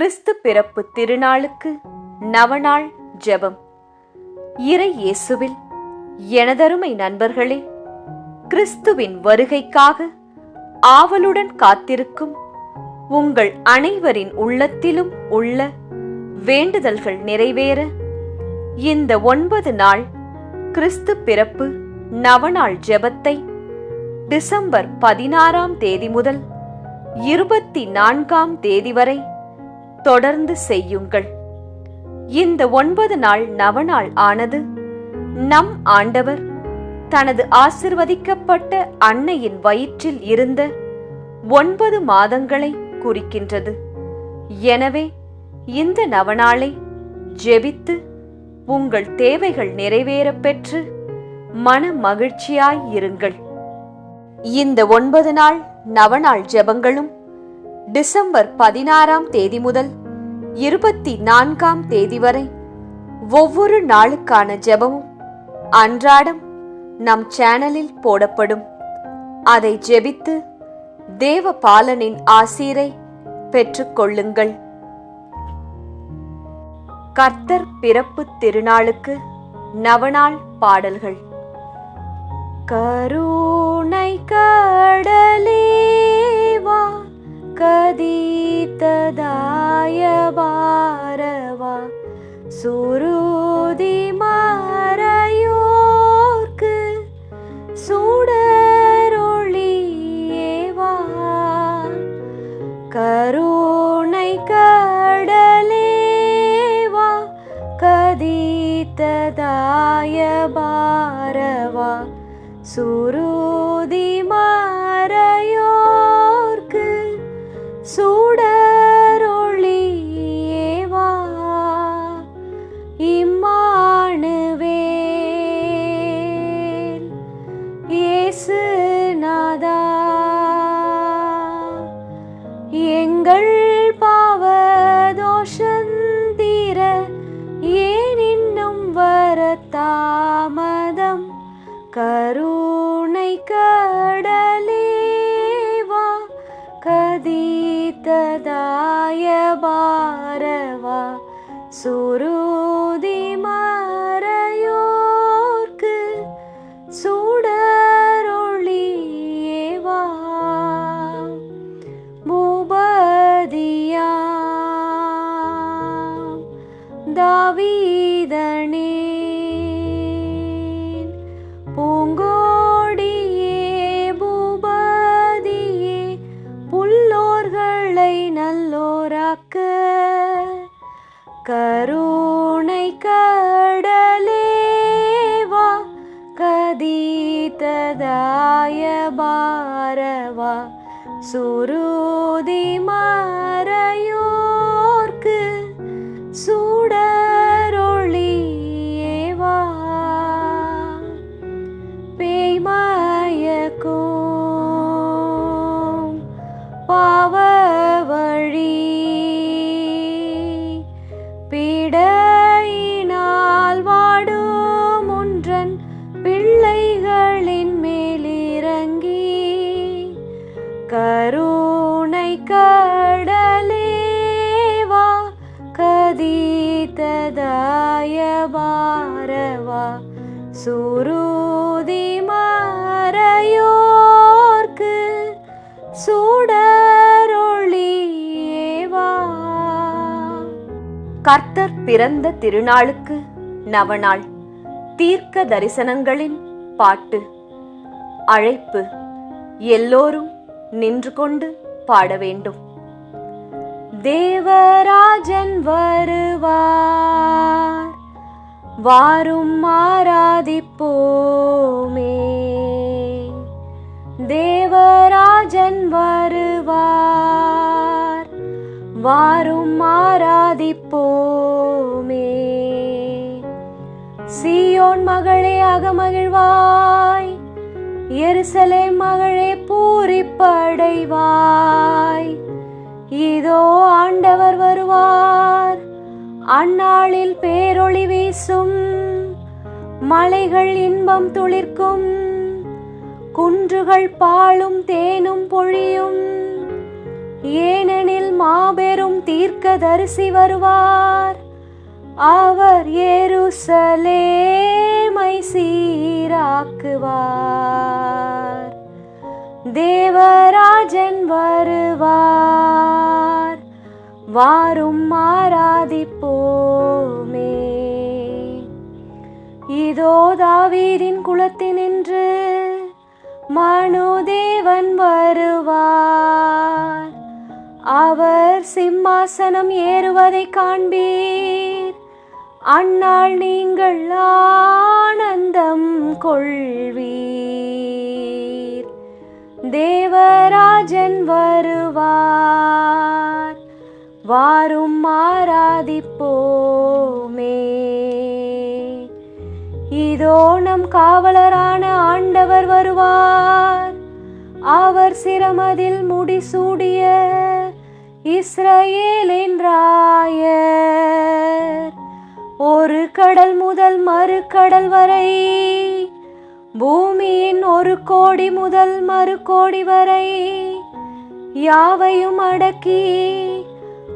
கிறிஸ்து பிறப்பு திருநாளுக்கு நவநாள் ஜெபம். இறை இயேசுவில் எனதருமை நண்பர்களே கிறிஸ்துவின் வருகைக்காக ஆவலுடன் காத்திருக்கும் உங்கள் அனைவரின் உள்ளத்திலும் உள்ள வேண்டுதல்கள் நிறைவேற இந்த ஒன்பது நாள் கிறிஸ்து பிறப்பு நவநாள் ஜெபத்தை டிசம்பர் பதினாறாம் தேதி முதல் இருபத்தி நான்காம் தேதி வரை தொடர்ந்து செய்யுங்கள். இந்த ஒன்பது நாள் நவநாள் ஆனது நம் ஆண்டவர் தனது ஆசிர்வதிக்கப்பட்ட அன்னையின் வயிற்றில் இருந்த ஒன்பது மாதங்களை குறிக்கின்றது. எனவே இந்த நவநாளை ஜெபித்து உங்கள் தேவைகள் நிறைவேறப் பெற்று மன மகிழ்ச்சியாய் இருங்கள். இந்த ஒன்பது நாள் நவநாள் ஜெபங்களும் டிசம்பர் பதினாறாம் தேதி முதல் இருபத்தி நான்காம் தேதி வரை ஒவ்வொரு நாளுக்கான ஜெபமும் அன்றாடம் நம் சேனலில் போடப்படும். அதை ஜெபித்து தேவ பாலனின் ஆசீரை பெற்றுக்கொள்ளுங்கள். கர்த்தர் பிறப்பு திருநாளுக்கு நவநாள் பாடல்கள். கருணை கடலே கதீத்ததாய பாரவா சுருதி மறையோர்க்கு சுடரொளியேவா? கருணை கடலேவா? கதீத்ததாய பாரவா சுருதி சுடரொளியேவா ददाय दाय सुरु கருணை கடலேவா கதித்ததாய பாரவா சுருதி பிறந்த திருநாளுக்கு நவநாள். தீர்க்க தரிசனங்களின் பாட்டு. அழைப்பு. எல்லோரும் நின்று கொண்டு பாட வேண்டும். தேவராஜன் வருவார் வாரும் ஆராதிப்போமே. தேவராஜன் வருவார் வாரும் ஆராதிப்போமே. சீயோன் மகளே அகமகிழ்வாய். எருசலே மகளே பூரிப்படைவாய். இதோ ஆண்டவர் வருவார். அந்நாளில் பேரொளி வீசும். மலைகள் இன்பம் துளிர்க்கும். குன்றுகள் பாலும் தேனும் பொழியும். ஏனெனில் மாபெரும் தீர்க்கதரிசி வருவார். அவர் எருசலேமை சீராக்குவார். தேவராஜன் வருவார். வாரும் ஆராதிப்போமே. இதோ தாவீதின் குலத்தினின்று மனுதேவன் வருவார். அவர் சிம்மாசனம் ஏறுவதை காண்பீர். அந்நாள் நீங்கள் ஆனந்தம் கொள்வீர். தேவராஜன் வருவார். வாரும் ஆராதிப்போமே. இதோ நம் காவலரான ஆண்டவர் வருவார். அவர் சிரமதில் முடிசூடிய இஸ்ரேலின் ராயர். ஒரு கடல் முதல் மறு கடல் வரை. பூமியின் ஒரு கோடி முதல் மறு கோடி வரை. யாவையும் அடக்கி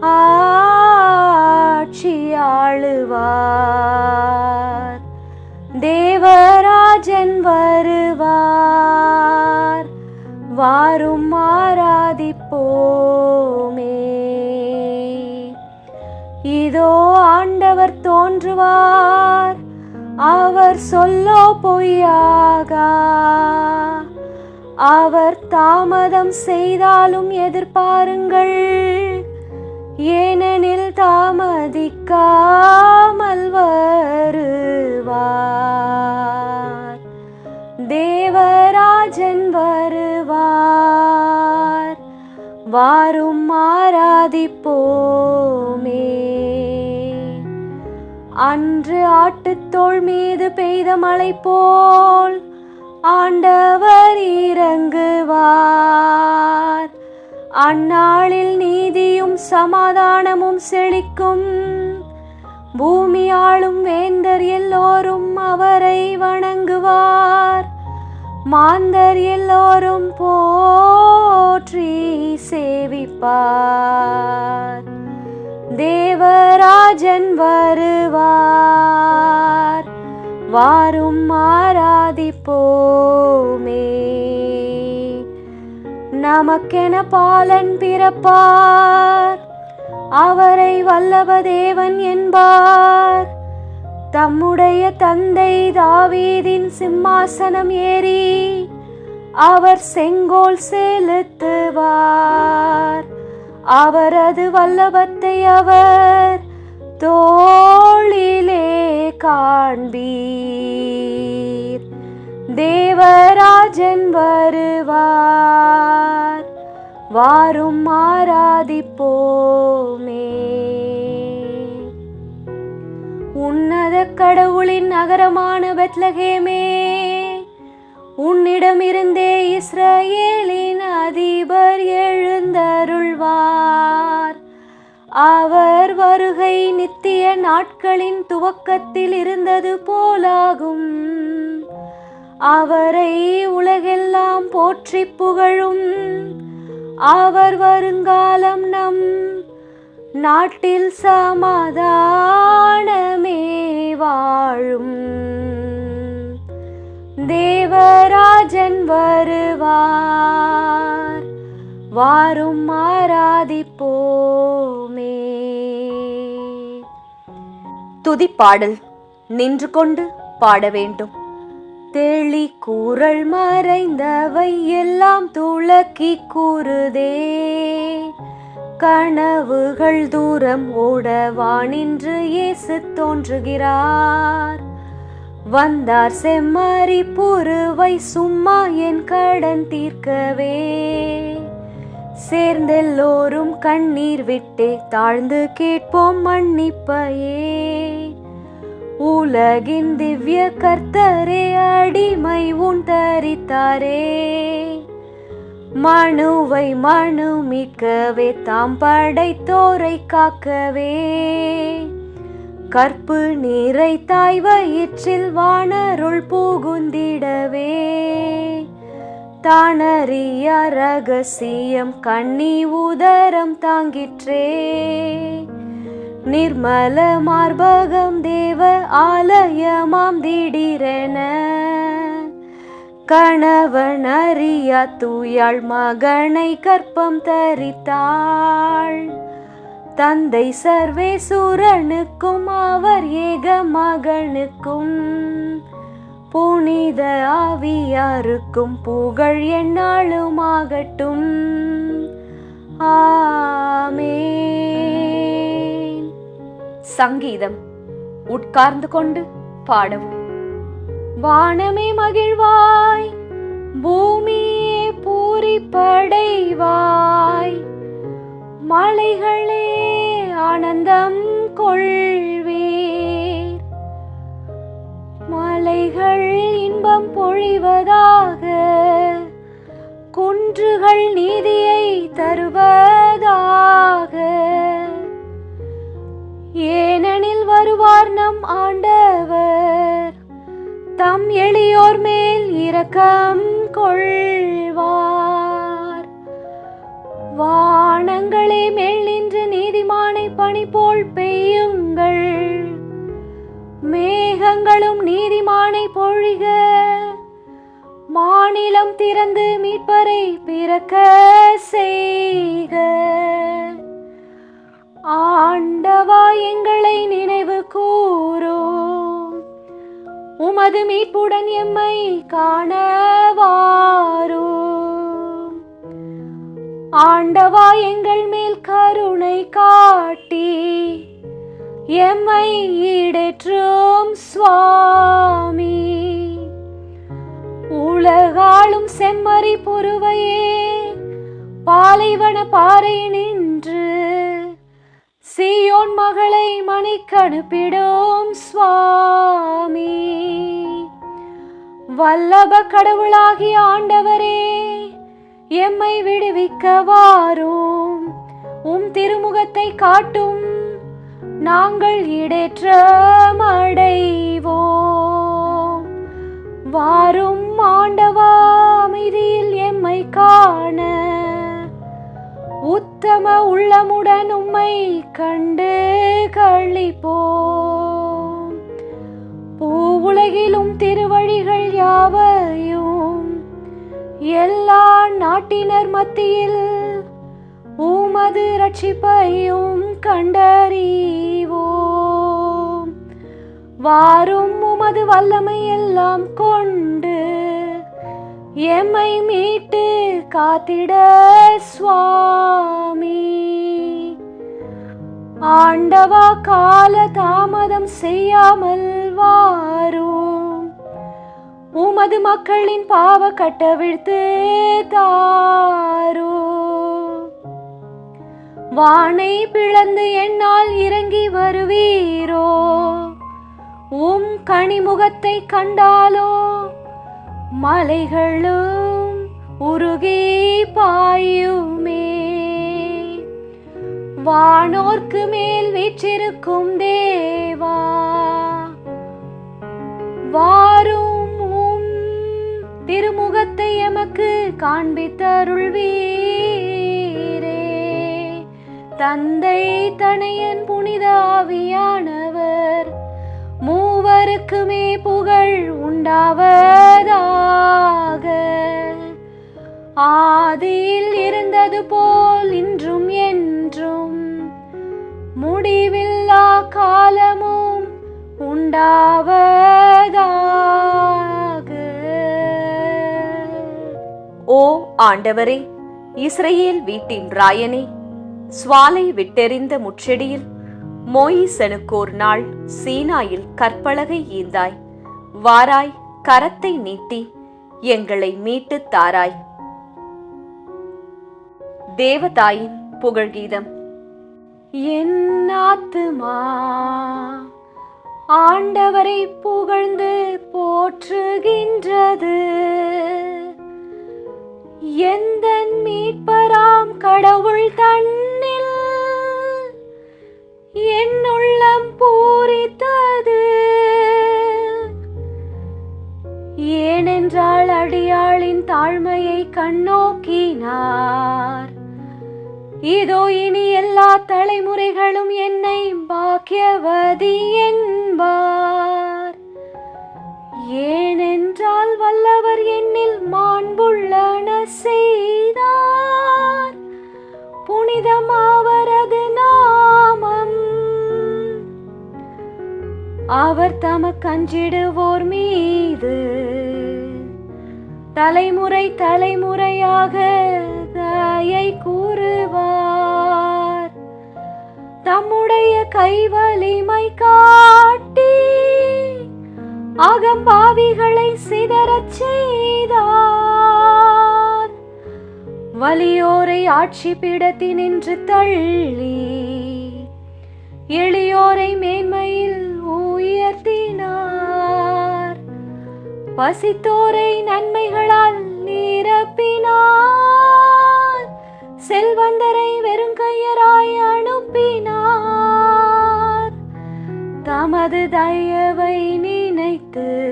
ஆட்சி ஆளுவார். தேவராஜன் வருவார். வாரும் ஆராதிப்போமே. இதோ ஆண்டவர் தோன்றுவார். அவர் சொல்லோ பொய்யாகா. அவர் தாமதம் செய்தாலும் எதிர்பாருங்கள். ஏனெனில் தாமதிக்காமல் வருவார். தேவராஜன் வருவார். வாரும் ஆராதிப்போமே. அன்று ஆட்டுத்தோள் மீது பெய்த மழை போல் ஆண்டவர் இறங்குவார். அந்நாளில் நீதியும் சமாதானமும் செழிக்கும். பூமி ஆளும் வேந்தர் எல்லோரும் அவரை வணங்குவார். மாந்தர் எல்லோரும் போற்றி சேவிப்பார். தேவராஜன் வருவார். வாரும் ஆராதிப்போமே. நமக்கென பாலன் பிறப்பார். அவரை வல்லவ தேவன் என்பார். தம்முடைய தந்தை தாவீதின் சிம்மாசனம் ஏறி அவர் செங்கோல் செலுத்துவார். அவரது வல்லபத்தை அவர் தோளிலே காண்பீர். தேவராஜன் வருவார் வாரும் ஆராதிப்போமே. உன்னத கடவுளின் நகரமான பெத்லகேமே உன்னிடமிருந்தே இஸ்ரேலின் அதிபர் எழுந்தருள்வார். அவர் வருகை நித்திய நாட்களின் துவக்கத்தில் இருந்தது போலாகும். அவரை உலகெல்லாம் போற்றி புகழும். அவர் வருங்காலம் நம் நாட்டில் சமாதானமே வாழும். தேவராஜன் வருவார். வாரும் ஆராதிப்போமே. துதிப்பாடல் நின்று கொண்டு பாட வேண்டும். தெளி கூறல் மறைந்தவை எல்லாம் துளக்கி கூறுதே. கனவுகள் தூரம் ஓடவானின்று இயேசு தோன்றுகிறார். வந்தார் செம்மறி புருவை சும்மா என் கடன் தீர்க்கவே. சேர்ந்தெல்லோரும் கண்ணீர் விட்டே தாழ்ந்து கேட்போம் மன்னிப்பையே. உலகின் திவ்ய கர்த்தரே அடிமை உன் தரித்தாரே. மனுவை மனு மீட்கவே தாம் படைத்தோரை காக்கவே. கற்பு நீரை தாய் வயிற்றில் வானருள் புகுந்திடவே. தானறிய ரகசியம் கண்ணி உதரம் தாங்கிற்றே. நிர்மல மார்பகம் தேவ ஆலயமாம் திடீரென. கணவன் அறியா தூயாள் மகனை கற்பம் தரித்தாள். தந்தை சர்வேசூரனுக்கும் அவர் ஏக மகனுக்கும். புனித ஆவியாருக்கும் புகழ் ஆகட்டும் ஆமே சங்கீதம் உட்கார்ந்து கொண்டு பாடவும். வானமே மகிழ்வாய் பூமியே பூரிப்படைவாய். மலைகளே ஆனந்தம் கொள்வே மலைகள் இன்பம் பொழிவதாக குன்றுகள் நீதியை தருவதாக. ஏனெனில் வருவார் நம் ஆண்டவர் தம் எளியோர் மேல் இரக்கம் கொள்வார். வானங்களே மேல் நின்று நீதிமானை பணி போல் பெய்யுங்கள். மேகங்களும் நீதிமானை பொழிக. மாநிலம் திறந்து மீட்பரை பிறக்க செய்க. ஆண்டவா எங்களை நினைவு கூறோ. உமது மீட்புடன் எம்மை காணவாரோ. ஆண்டவா எம்மை ஈடேற்றும் சுவாமி. உலகாளும் செம்மறி பொறுவையே பாலைவன பாறை நின்று சீயோன் மகளை மணிக்கணுப்பிடும் சுவாமி. வல்லப கடவுளாகிய ஆண்டவரே எம்மை விடுவிக்க வாரும் உம் திருமுகத்தை காட்டும் நாங்கள் இடேற்றமடைவோம் வாரும் ஆண்டவா அமைதியில் எம்மை காண. உத்தம உள்ளமுடன் உம்மை கண்டு கழிப்போம். பூவுலகிலும் திருவழிகள் யாவையும் எல்லா நாட்டினர் மத்தியில் உமது ரட்சிப்பையும் கண்டறிவோம். வாரும் உமது வல்லமை எல்லாம் கொண்டு எம்மை மீட்டு காத்திட சுவாமி. ஆண்டவா கால தாமதம் செய்யாமல் வாரும். உமது மக்களின் பாவ கட்டவிழ்த்து தாரும். வானை பிளந்து என்னால் இறங்கி வருவீரோ? உம் கனிமுகத்தை கண்டாலோ? மலைகளும் உருகி பாயுமே. வானோர்க்கு மேல் வீற்றிருக்கும் தேவா வாரும் உம் திருமுகத்தை எமக்கு காண்பித்தருள்வீர். தந்தை தனையன் புனித ஆவியானவர் மூவருக்குமே புகழ் உண்டாவதாக. ஆதியில் இருந்தது போல் இன்றும் என்றும் முடிவில்லா காலமும் உண்டாவதாக. ஓ ஆண்டவரே இஸ்ரேல் வீட்டின் ராயனே சுவாலை விட்டெறிந்த முச்செடியில் மோயிசனுக்கோர் நாள் சீனாயில் கற்பலகை ஈந்தாய். வாராய் கரத்தை நீட்டி எங்களை மீட்டுத் தாராய். தேவதாயின் புகழ்கீதம். என் ஆத்துமா ஆண்டவரை புகழ்ந்து போற்றுகின்றது. எந்த மீட்பராம் கடவுள் தன் என் உள்ளம் பூரித்தது. ஏனென்றால் அடியாளின் தாழ்மையை கண்ணோக்கினார். இதோ இனி எல்லா தலைமுறைகளும் என்னை பாக்கியவதி என்பார். ஏனென்றால் வல்லவர் என்னில் மாண்புள்ளன செய் அவர் தமக்கஞ்சிடுவோர் மீது. தலைமுறை தலைமுறையாக தயை கூறுவார். தம்முடைய கைவலிமை காட்டி அகம்பாவிகளை சிதறச் செய்தார். வலியோரை ஆட்சி பீடத்தினின்று தள்ளி எளியோரை மேன்மையில் உயர்த்தினார். பசித்தோரை நன்மைகளால் நிரப்பினார். செல்வந்தரை வெறுங்கையராய் அனுப்பினார். தமது தயவை நினைத்து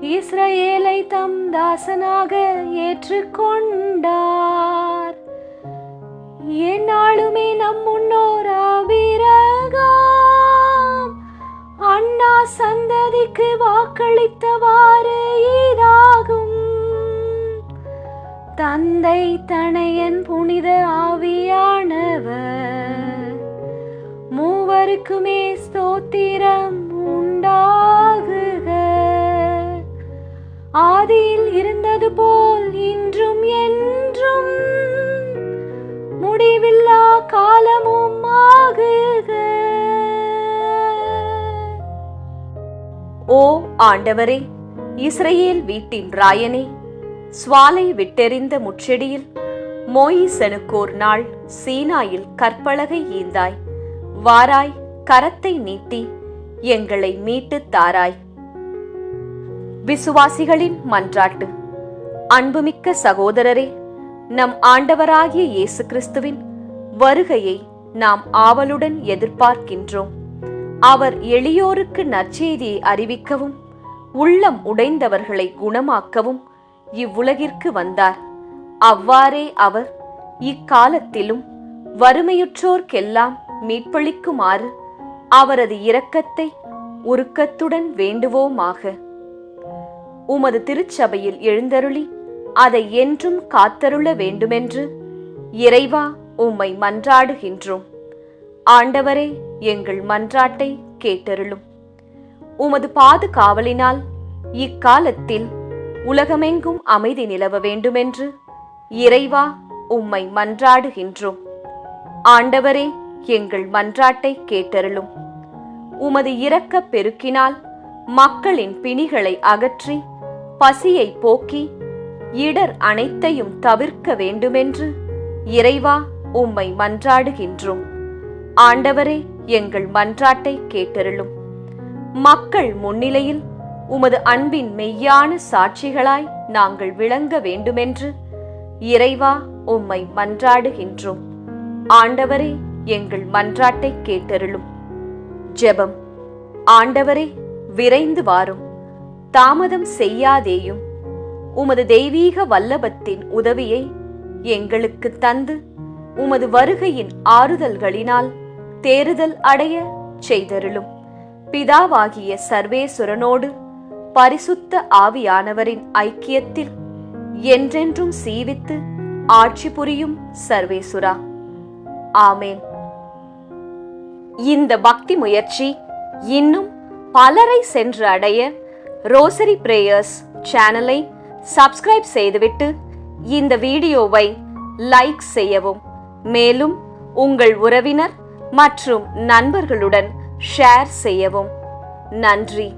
இஸ்ரேலை தம் தாசனாக ஏற்றுக்கொண்டார். என்னாலுமே நம் முன்னோர் ஆபிரகாம் அண்ணா சந்ததிக்கு வாக்களித்தவாறு இதாகும். தந்தை தனையன் புனித ஆவியானவர். மூவருக்குமே ஸ்தோத்திரம் உண்டாகுக. ஆதியில் இருந்தது போல் இன்றும் என்றும் முடிவில்லா காலமும் ஆகுக. ஓ ஆண்டவரே இஸ்ரேல் வீட்டின் ராயனே சுவாலை விட்டெறிந்த முச்செடியில் மோயிசனுக்கோர் நாள் சீனாயில் கற்பலகை ஈந்தாய். வாராய் கரத்தை நீட்டி எங்களை மீட்டுத் தாராய். விசுவாசிகளின் மன்றாட்டு. அன்புமிக்க சகோதரரே நம் ஆண்டவராகிய இயேசு கிறிஸ்துவின் வருகையை நாம் ஆவலுடன் எதிர்பார்க்கின்றோம். அவர் எளியோருக்கு நற்செய்தியை அறிவிக்கவும் உள்ளம் உடைந்தவர்களை குணமாக்கவும் இவ்வுலகிற்கு வந்தார். அவ்வாறே அவர் இக்காலத்திலும் வறுமையுற்றோர்க்கெல்லாம் மீட்பளிக்குமாறு அவரது இரக்கத்தை உருக்கத்துடன் வேண்டுவோமாக. உமது திருச்சபையில் எழுந்தருளி அதை என்றும் காத்தருள வேண்டுமென்று இறைவா உம்மை மன்றாடுகின்றோம். ஆண்டவரே எங்கள் மன்றாட்டை கேட்டருளும். உமது பாதுகாவலினால் இக்காலத்தில் உலகமெங்கும் அமைதி நிலவ வேண்டுமென்று இறைவா உம்மை மன்றாடுகின்றோம். ஆண்டவரே எங்கள் மன்றாட்டை கேட்டருளும். உமது இரக்க பெருக்கினால் மக்களின் பிணிகளை அகற்றி பசியை போக்கி இடர் அனைத்தையும் தவிர்க்க வேண்டுமென்று இறைவா உம்மை மன்றாடுகின்றோம். ஆண்டவரே எங்கள் மன்றாட்டை கேட்டருளும். மக்கள் முன்னிலையில் உமது அன்பின் மெய்யான சாட்சிகளாய் நாங்கள் விளங்க வேண்டுமென்று இறைவா உம்மை மன்றாடுகின்றோம். ஆண்டவரே எங்கள் மன்றாட்டை கேட்டருளும். ஜெபம். ஆண்டவரே விரைந்து வாரும். தாமதம் செய்யாதேயும். உமது தெய்வீக வல்லபத்தின் உதவியை எங்களுக்கு தந்து உமது வருகையின் ஆறுதல்களினால் தேறுதல் அடைய செய்தருளும். பிதாவாகிய சர்வேசுரனோடு பரிசுத்த ஆவியானவரின் ஐக்கியத்தில் என்றென்றும் சீவித்து ஆட்சி புரியும் சர்வேசுரா. ஆமேன். இந்த பக்தி முயற்சி இன்னும் பலரை சென்று அடைய ரோசரி பிரேயர்ஸ் சேனலை சப்ஸ்கிரைப் செய்துவிட்டு இந்த வீடியோவை லைக் செய்யவும். மேலும் உங்கள் உறவினர் மற்றும் நண்பர்களுடன் ஷேர் செய்யவும். நன்றி.